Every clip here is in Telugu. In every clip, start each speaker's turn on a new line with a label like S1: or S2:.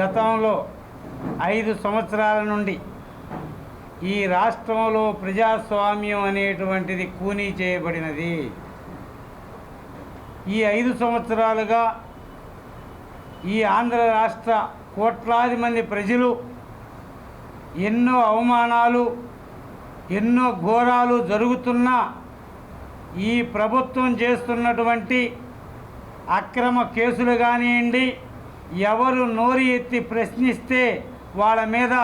S1: గతంలో ఐదు సంవత్సరాల నుండి ఈ రాష్ట్రంలో ప్రజాస్వామ్యం అనేటువంటిది కూనీ చేయబడినది. ఈ ఐదు సంవత్సరాలుగా ఈ ఆంధ్ర రాష్ట్ర కోట్లాది మంది ప్రజలు ఎన్నో అవమానాలు ఎన్నో ఘోరాలు జరుగుతున్నా ఈ ప్రభుత్వం చేస్తున్నటువంటి అక్రమ కేసులు కానివ్వండి ఎవరు నోరు ఎత్తి ప్రశ్నిస్తే వాళ్ళ మీద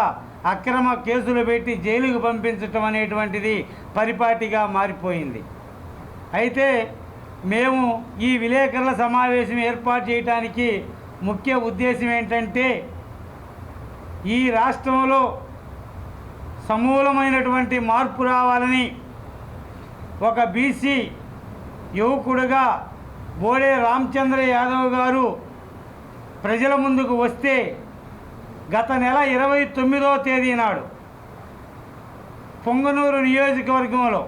S1: అక్రమ కేసులు పెట్టి జైలుకు పంపించటం అనేటువంటిది పరిపాటిగా మారిపోయింది. అయితే మేము ఈ విలేకరుల సమావేశం ఏర్పాటు చేయడానికి ముఖ్య ఉద్దేశం ఏంటంటే ఈ రాష్ట్రంలో సమూలమైనటువంటి మార్పు రావాలని ఒక బీసీ యువకుడుగా బోడే రామచంద్ర యాదవ్ గారు ప్రజల ముందుకు వస్తే గత నెల ఇరవై తొమ్మిదో తేదీ నాడు పొంగనూరు నియోజకవర్గంలో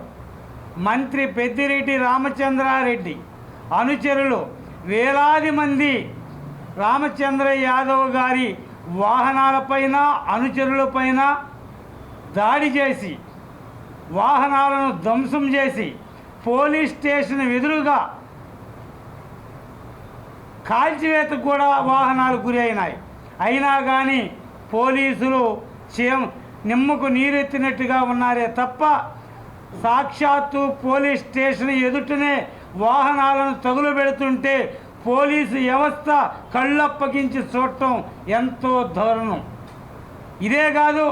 S1: మంత్రి పెద్దిరెడ్డి రామచంద్రారెడ్డి అనుచరులు వేలాది మంది రామచంద్ర యాదవ్ గారి వాహనాలపైన అనుచరులపైన దాడి చేసి వాహనాలను ధ్వంసం చేసి పోలీస్ స్టేషన్ ఎదురుగా కాల్చివేతకు కూడా వాహనాలు గురి అయినాయి. అయినా కానీ పోలీసులు చేం నిమ్మకు నీరెత్తినట్టుగా ఉన్నారే తప్ప సాక్షాత్తు పోలీస్ స్టేషన్ ఎదుటనే వాహనాలను తగులు పెడుతుంటే పోలీసు వ్యవస్థ కళ్ళప్పగించి చూడటం ఎంతో దారుణం. ఇదే కాదు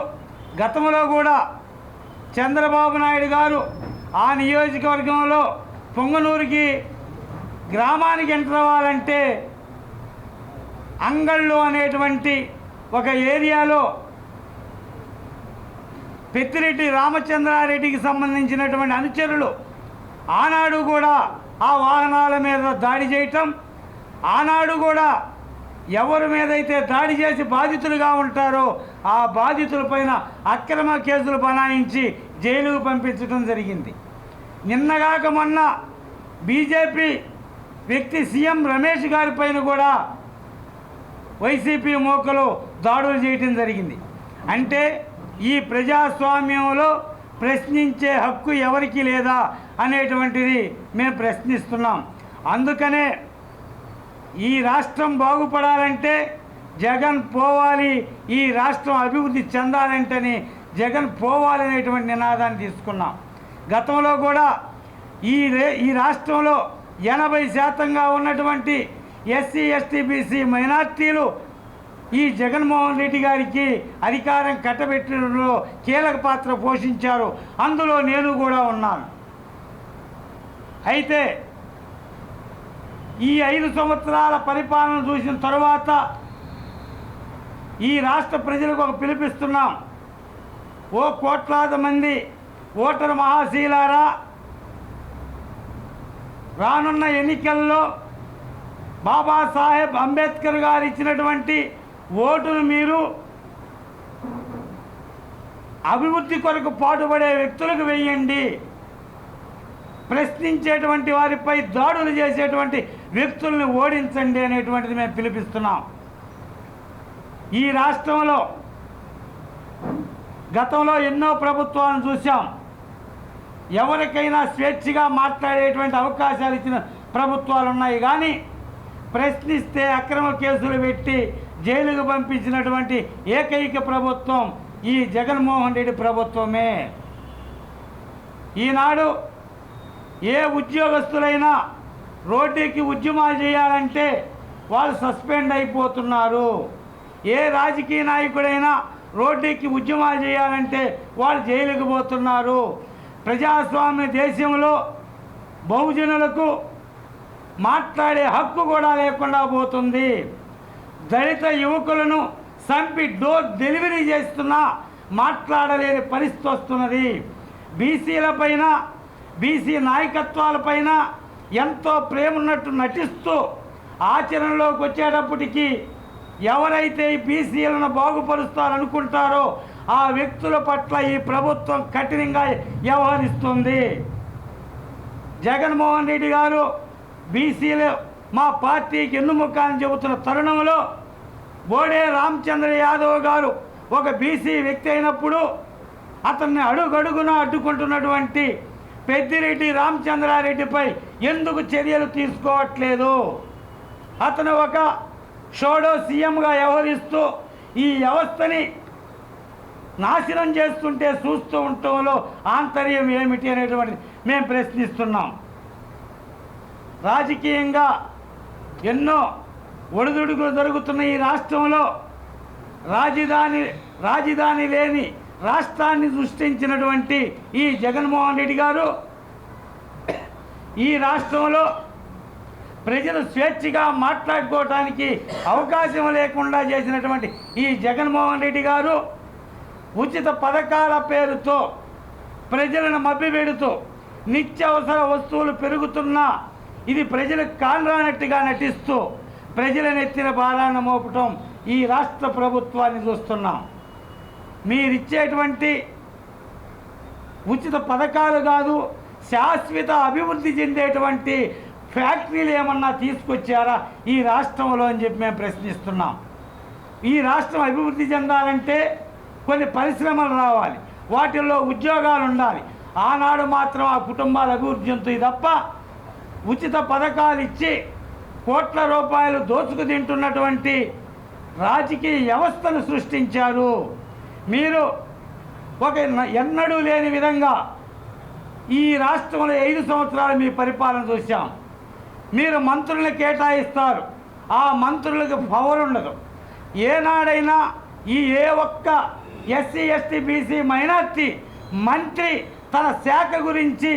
S1: గతంలో కూడా చంద్రబాబు నాయుడు గారు ఆ నియోజకవర్గంలో పొంగనూరుకి గ్రామానికి ఎంటర్ అవ్వాలంటే అంగళ్ళు అనేటువంటి ఒక ఏరియాలో పెద్దిరెడ్డి రామచంద్రారెడ్డికి సంబంధించినటువంటి అనుచరులు ఆనాడు కూడా ఆ వాహనాల మీద దాడి చేయటం ఆనాడు కూడా ఎవరి మీదైతే దాడి చేసి బాధితులుగా ఉంటారో ఆ బాధితులపైన అక్రమ కేసులు బనాయించి జైలుకు పంపించడం జరిగింది. నిన్నగాక మొన్న బీజేపీ వ్యక్తి సీఎం రమేష్ గారి పైన కూడా వైసీపీ మోకలు దాడులు చేయటం జరిగింది. అంటే ఈ ప్రజాస్వామ్యంలో ప్రశ్నించే హక్కు ఎవరికి లేదా అనేటువంటిది మేము ప్రశ్నిస్తున్నాం. అందుకనే ఈ రాష్ట్రం బాగుపడాలంటే జగన్ పోవాలి ఈ రాష్ట్రం అభివృద్ధి చెందాలంటేనే జగన్ పోవాలి అనేటువంటి నినాదాన్ని తీసుకున్నాం. గతంలో కూడా ఈ రే ఈ రాష్ట్రంలో ఎనభై శాతంగా ఉన్నటువంటి ఎస్సీ ఎస్టీ బీసీ మైనార్టీలు ఈ జగన్మోహన్ రెడ్డి గారికి అధికారం కట్టబెట్టడంలో కీలక పాత్ర పోషించారు. అందులో నేను కూడా ఉన్నాను. అయితే ఈ ఐదు సంవత్సరాల పరిపాలన చూసిన తరువాత ఈ రాష్ట్ర ప్రజలకు ఒక పిలిపిస్తున్నాం ఓ కోట్లాది మంది ఓటరు మహాశీలారా రానున్న ఎన్నికల్లో బాబాసాహెబ్ అంబేద్కర్ గారు ఇచ్చినటువంటి ఓటును మీరు అభివృద్ధి కొరకు పాటుపడే వ్యక్తులకు వెయ్యండి ప్రశ్నించేటువంటి వారిపై దాడులు చేసేటువంటి వ్యక్తుల్ని ఓడించండి అనేటువంటిది మేము పిలిపిస్తున్నాం. ఈ రాష్ట్రంలో గతంలో ఎన్నో ప్రభుత్వాలను చూసాం ఎవరికైనా స్వేచ్ఛగా మాట్లాడేటువంటి అవకాశాలు ఇచ్చిన ప్రభుత్వాలు ఉన్నాయి కానీ ప్రశ్నిస్తే అక్రమ కేసులు పెట్టి జైలుకు పంపించినటువంటి ఏకైక ప్రభుత్వం ఈ జగన్మోహన్ రెడ్డి ప్రభుత్వమే. ఈనాడు ఏ ఉద్యోగస్తులైనా రోడ్డుకి ఉద్యమాలు చేయాలంటే వాళ్ళు సస్పెండ్ అయిపోతున్నారు. ఏ రాజకీయ నాయకుడైనా రోడ్డుకి ఉద్యమాలు చేయాలంటే వాళ్ళు జైలుకు పోతున్నారు. ప్రజాస్వామ్య దేశంలో బహుజనులకు మాట్లాడే హక్కు కూడా లేకుండా పోతుంది. దళిత యువకులను చంపి డోర్ డెలివరీ చేస్తున్నా మాట్లాడలేని పరిస్థితి వస్తున్నది. బీసీల పైన బీసీ నాయకత్వాలపైన ఎంతో ప్రేమ ఉన్నట్టు నటిస్తూ ఆచరణలోకి వచ్చేటప్పటికి ఎవరైతే ఈ బీసీలను బాగుపరుస్తారనుకుంటారో ఆ వ్యక్తుల పట్ల ఈ ప్రభుత్వం కఠినంగా వ్యవహరిస్తుంది. జగన్మోహన్ రెడ్డి గారు బీసీలు మా పార్టీకి ఎన్నుముఖాన్ని చెబుతున్న తరుణంలో బోడే రామచంద్ర యాదవ్ గారు ఒక బీసీ వ్యక్తి అయినప్పుడు అతన్ని అడుగడుగున అడ్డుకుంటున్నటువంటి పెద్దిరెడ్డి రామచంద్రారెడ్డిపై ఎందుకు చర్యలు తీసుకోవట్లేదు? అతను ఒక షోడో సీఎంగా వ్యవహరిస్తూ ఈ వ్యవస్థని నాశనం చేస్తుంటే చూస్తూ ఉండటంలో ఆంతర్యం ఏమిటి అనేటువంటిది మేము ప్రశ్నిస్తున్నాం. రాజకీయంగా ఎన్నో ఒడిదుడుకులు జరుగుతున్న ఈ రాష్ట్రంలో రాజధాని రాజధాని లేని రాష్ట్రాన్ని సృష్టించినటువంటి ఈ జగన్మోహన్ రెడ్డి గారు ఈ రాష్ట్రంలో ప్రజలు స్వేచ్ఛగా మాట్లాడుకోవటానికి అవకాశం లేకుండా చేసినటువంటి ఈ జగన్మోహన్ రెడ్డి గారు ఉచిత పథకాల పేరుతో ప్రజలను మభ్యపెడుతూ నిత్యావసర వస్తువులు పెరుగుతున్నా ఇది ప్రజలకు కానరానట్టుగా నటిస్తూ ప్రజల నెత్తిన భారాన్ని మోపటం ఈ రాష్ట్ర ప్రభుత్వాన్ని చూస్తున్నాం. మీరిచ్చేటువంటి ఉచిత పథకాలు కాదు శాశ్వత అభివృద్ధి చెందేటువంటి ఫ్యాక్టరీలు ఏమన్నా తీసుకొచ్చారా ఈ రాష్ట్రంలో అని చెప్పి మేము ప్రశ్నిస్తున్నాం. ఈ రాష్ట్రం అభివృద్ధి చెందాలంటే కొన్ని పరిశ్రమలు రావాలి. వాటిల్లో ఉద్యోగాలు ఉండాలి. ఆనాడు మాత్రం ఆ కుటుంబాల అభివృద్ధి చెందుతాయి తప్ప ఉచిత పథకాలు ఇచ్చి కోట్ల రూపాయలు దోచుకు తింటున్నటువంటి రాజకీయ వ్యవస్థను సృష్టించారు. మీరు ఒక ఎన్నడూ లేని విధంగా ఈ రాష్ట్రంలో ఐదు సంవత్సరాలు మీ పరిపాలన చూసాం మీరు మంత్రులను కేటాయిస్తారు. ఆ మంత్రులకు పవర్ ఉండదు. ఏనాడైనా ఈ ఏ ఒక్క ఎస్సీ ఎస్టీ బీసీ మైనార్టీ మంత్రి తన శాఖ గురించి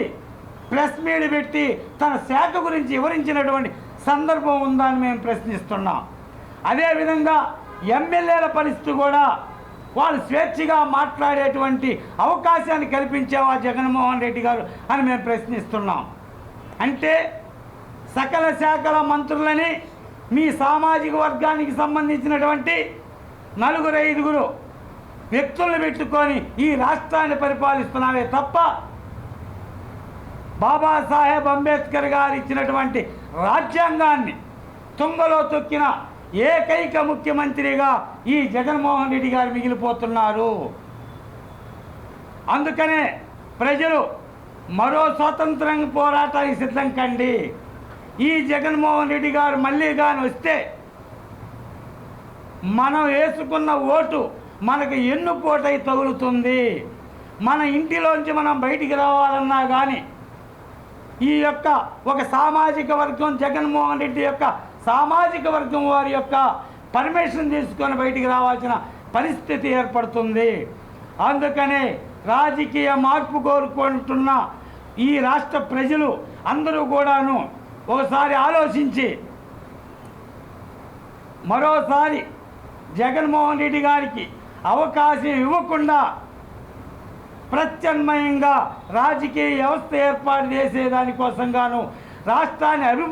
S1: ప్రెస్ మీట్ పెట్టి తన శాఖ గురించి వివరించినటువంటి సందర్భం ఉందా అని మేము ప్రశ్నిస్తున్నాం. అదేవిధంగా ఎమ్మెల్యేల పరిస్థితి కూడా వాళ్ళు స్వేచ్ఛగా మాట్లాడేటువంటి అవకాశాన్ని కల్పించేవా జగన్మోహన్ రెడ్డి గారు అని మేము ప్రశ్నిస్తున్నాం. అంటే సకల శాఖల మంత్రులని మీ సామాజిక వర్గానికి సంబంధించినటువంటి నలుగురు ఐదుగురు వ్యక్తులను పెట్టుకొని ఈ రాష్ట్రాన్ని పరిపాలిస్తున్నావే తప్ప బాబాసాహెబ్ అంబేద్కర్ గారు ఇచ్చినటువంటి రాజ్యాంగాన్ని తుంగలో తొక్కిన ఏకైక ముఖ్యమంత్రిగా ఈ జగన్మోహన్ రెడ్డి గారు మిగిలిపోతున్నారు. అందుకనే ప్రజలు మరో స్వాతంత్రం పోరాటానికి సిద్ధం కండి. ఈ జగన్మోహన్ రెడ్డి గారు మళ్ళీ కానీ వస్తే మనం వేసుకున్న ఓటు మనకు ఎన్ను పోటై తగులుతుంది? మన ఇంటిలోంచి మనం బయటికి రావాలన్నా కానీ ఈ యొక్క ఒక సామాజిక వర్గం జగన్మోహన్ రెడ్డి యొక్క సామాజిక వర్గం వారి యొక్క పర్మిషన్ తీసుకొని బయటికి రావాల్సిన పరిస్థితి ఏర్పడుతుంది. అందుకనే రాజకీయ మార్పు కోరుకుంటున్న ఈ రాష్ట్ర ప్రజలు అందరూ కూడాను ఒకసారి ఆలోచించి మరోసారి జగన్మోహన్ రెడ్డి గారికి అవకాశం ఇవ్వకుండా ప్రత్యామ్నాయంగా రాజకీయ వ్యవస్థ ఏర్పాటు చేసేదానికోసం గాను రాష్ట్రాన్ని అభివృద్ధి